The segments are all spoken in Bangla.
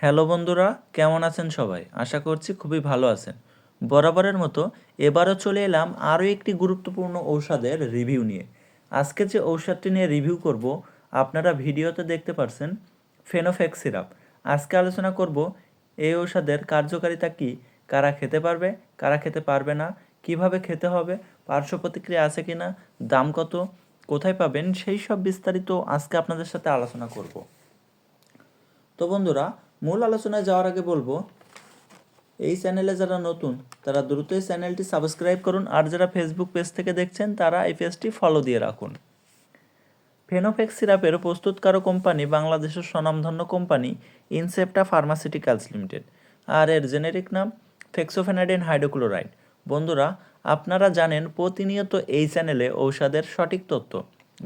হ্যালো বন্ধুরা, কেমন আছেন সবাই? আশা করছি খুবই ভালো আছেন। বরাবরের মতো এবারও চলে এলাম আরও একটি গুরুত্বপূর্ণ ঔষধের রিভিউ নিয়ে। আজকে যে ঔষধটি নিয়ে রিভিউ করব, আপনারা ভিডিওতে দেখতে পারছেন ফেনোফেক সিরাপ। আজকে আলোচনা করব, এই ঔষধের কার্যকারিতা কী, কারা খেতে পারবে, কারা খেতে পারবে না, কীভাবে খেতে হবে, পার্শ্ব প্রতিক্রিয়া আছে কি না দাম কত, কোথায় পাবেন, সেই সব বিস্তারিত আজকে আপনাদের সাথে আলোচনা করব। তো বন্ধুরা মূল আলোচনায় যাওয়ার আগে বলব, এই চ্যানেলে যারা নতুন, তারা দ্রুত এই চ্যানেলটি সাবস্ক্রাইব করুন আর যারা ফেসবুক পেজ থেকে দেখছেন, তারা এই পেজটি ফলো দিয়ে রাখুন। ফেনোফেক্স সিরাপের প্রস্তুতকারক কোম্পানি বাংলাদেশের স্বনামধন্য কোম্পানি ইনসেপ্টা ফার্মাসিউটিক্যালস লিমিটেড আর এর জেনেরিক নাম ফেক্সোফেনাডিন হাইড্রোক্লোরাইড বন্ধুরা, আপনারা জানেন প্রতিনিয়ত এই চ্যানেলে ঔষধের সঠিক তথ্য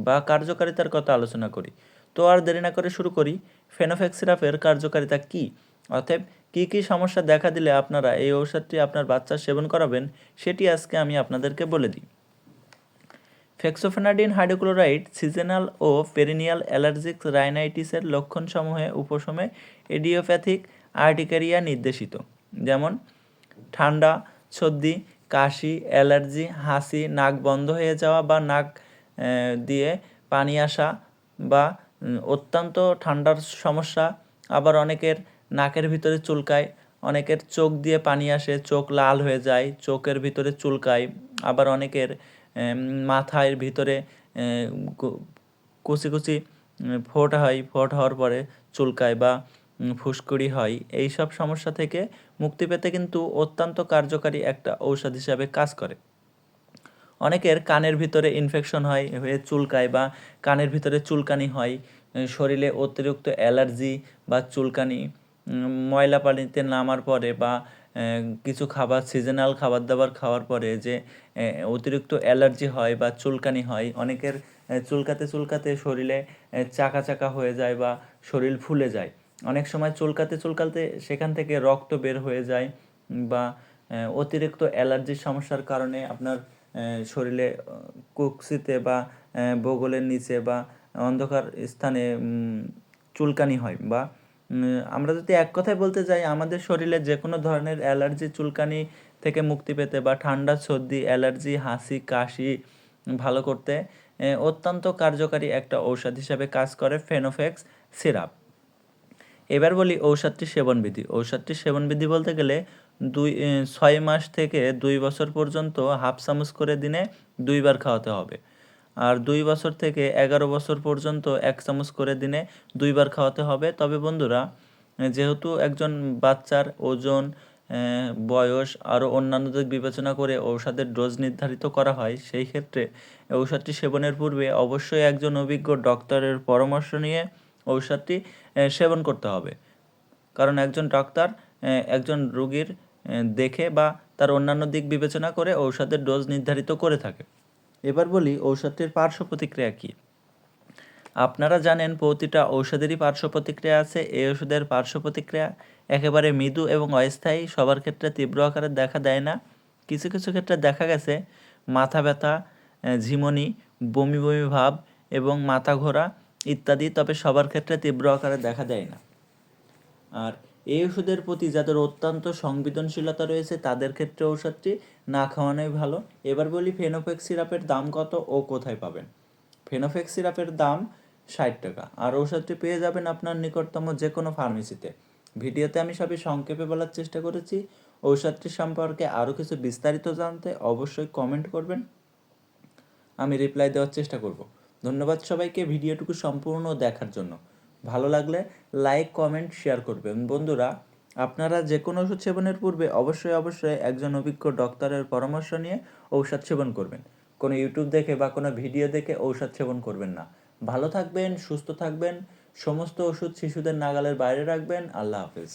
বা কার্যকারিতার কথা আলোচনা করি। তো আর দেরি না করে শুরু করি। ফেনোফেক্স সিরাপের কার্যকারিতা কী? অতএব কী কী সমস্যা দেখা দিলে আপনারা এই ঔষধটি আপনার বাচ্চার সেবন করাবেন, সেটি আজকে আমি আপনাদেরকে বলে দিই। ফেক্সোফেনাডিন হাইড্রোক্লোরাইড সিজনাল ও পেরিনিয়াল অ্যালার্জিক রাইনাইটিসের লক্ষণসমূহে উপশমে এডিওপ্যাথিক আর্টিকারিয়া নির্দেশিত। যেমন, ঠান্ডা, সর্দি, কাশি, অ্যালার্জি, হাসি, নাক বন্ধ হয়ে যাওয়া বা নাক দিয়ে পানি আসা বা অত্যন্ত ঠান্ডার সমস্যা। আবার অনেকের নাকের ভিতরে চুলকায়, অনেকের চোখ দিয়ে পানি আসে, চোখ লাল হয়ে যায়, চোখের ভিতরে চুলকায়। আবার অনেকের মাথার ভিতরে কুচি কুচি ফোট হয়, ফোট হওয়ার পরে চুলকায় বা ফুসকুড়ি হয়। এই সব সমস্যা থেকে মুক্তি পেতে কিন্তু অত্যন্ত কার্যকারী একটা ঔষধ হিসাবে কাজ করে। অনেকের কানের ভিতরে ইনফেকশন হয়, হয়ে চুলকায় বা কানের ভিতরে চুলকানি হয় শরীরে অতিরিক্ত অ্যালার্জি বা চুলকানি ময়লা পানিতে নামার পরে বা কিছু খাবার সিজনাল খাবার দাবার খাওয়ার পরে যে অতিরিক্ত অ্যালার্জি হয় বা চুলকানি হয়, অনেকের চুলকাতে চুলকাতে শরীরে চাকা চাকা হয়ে যায় বা শরীর ফুলে যায়। অনেক সময় চুলকাতে চুলকাতে সেখান থেকে রক্ত বের হয়ে যায় বা অতিরিক্ত অ্যালার্জির সমস্যার কারণে আপনার শরীরে কুকসিতে বা বগলের নিচে বা, অন্ধকার স্থানে চুলকানি হয় বা আমরা যদি এক কথায় বলতে যাই, আমাদের শরীরে যে কোনো ধরনের অ্যালার্জি, চুলকানি থেকে মুক্তি পেতে বা ঠান্ডা, সর্দি, অ্যালার্জি, হাসি, কাশি ভালো করতে অত্যন্ত কার্যকারী একটা ঔষধ হিসাবে কাজ করে ফেনোফেক্স সিরাপ। এবার বলি ঔষধটির সেবনবিধি। ঔষধটির সেবনবিধি বলতে গেলে দুই ছয় মাস থেকে দুই বছর পর্যন্ত হাফ চামচ করে দিনে দুইবার খাওয়াতে হবে। আর দুই বছর থেকে এগারো বছর পর্যন্ত এক চামচ করে দিনে দুইবার খাওয়াতে হবে। তবে বন্ধুরা, যেহেতু একজন বাচ্চার ওজন বয়স আরও অন্যান্য দিক বিবেচনা করে ঔষধের ডোজ নির্ধারিত করা হয়, সেই ক্ষেত্রে ঔষধটি সেবনের পূর্বে অবশ্যই একজন অভিজ্ঞ ডক্টরের পরামর্শ নিয়ে ঔষধটি সেবন করতে হবে। কারণ একজন ডাক্তার একজন রোগীর দেখে বা তার অন্যান্য দিক বিবেচনা করে ঔষধের ডোজ নির্ধারিত করে থাকে। এবার বলি ঔষধটির পার্শ্ব প্রতিক্রিয়া কী? আপনারা জানেন প্রতিটা ঔষধেরই পার্শ্ব প্রতিক্রিয়া আছে। এই ওষুধের পার্শ্ব প্রতিক্রিয়া একেবারে মৃদু এবং অস্থায়ী, সবার ক্ষেত্রে তীব্র আকারে দেখা দেয় না। কিছু কিছু ক্ষেত্রে দেখা গেছে মাথা ব্যথা ঝিমুনি, বমি বমি ভাব এবং মাথা ঘোরা ইত্যাদি, তবে সবার ক্ষেত্রে তীব্র আকারে দেখা দেয় না। আর এই ওষুধের প্রতি যাদের অত্যন্ত সংবেদনশীলতা রয়েছে, তাদের ক্ষেত্রে ওষুধটি না খাওয়ানোই ভালো। এবার বলি ফেনোফেক্স সিরাপের দাম কত ও কোথায় পাবেন? ফেনোফেক্স সিরাপের দাম ষাট টাকা। আর ঔষধটি পেয়ে যাবেন আপনার নিকটতম যে কোনো ফার্মেসিতে। ভিডিওতে আমি সবই সংক্ষেপে বলার চেষ্টা করেছি। ঔষধটি সম্পর্কে আরও কিছু বিস্তারিত জানতে অবশ্যই কমেন্ট করবেন। আমি রিপ্লাই দেওয়ার চেষ্টা করব। ধন্যবাদ সবাইকে ভিডিওটুকু সম্পূর্ণ দেখার জন্য। ভালো লাগলে লাইক কমেন্ট শেয়ার করবেন। বন্ধুরা, আপনারা যে কোনো ওষুধ সেবনের পূর্বে অবশ্যই অবশ্যই একজন অভিজ্ঞ ডক্টরের পরামর্শ নিয়ে ঔষধ সেবন করবেন। কোনো ইউটিউব দেখে বা কোনো ভিডিও দেখে ঔষধ সেবন করবেন না। ভালো থাকবেন, সুস্থ থাকবেন, সমস্ত ওষুধ শিশুদের নাগালের বাইরে রাখবেন। আল্লাহ হাফেজ।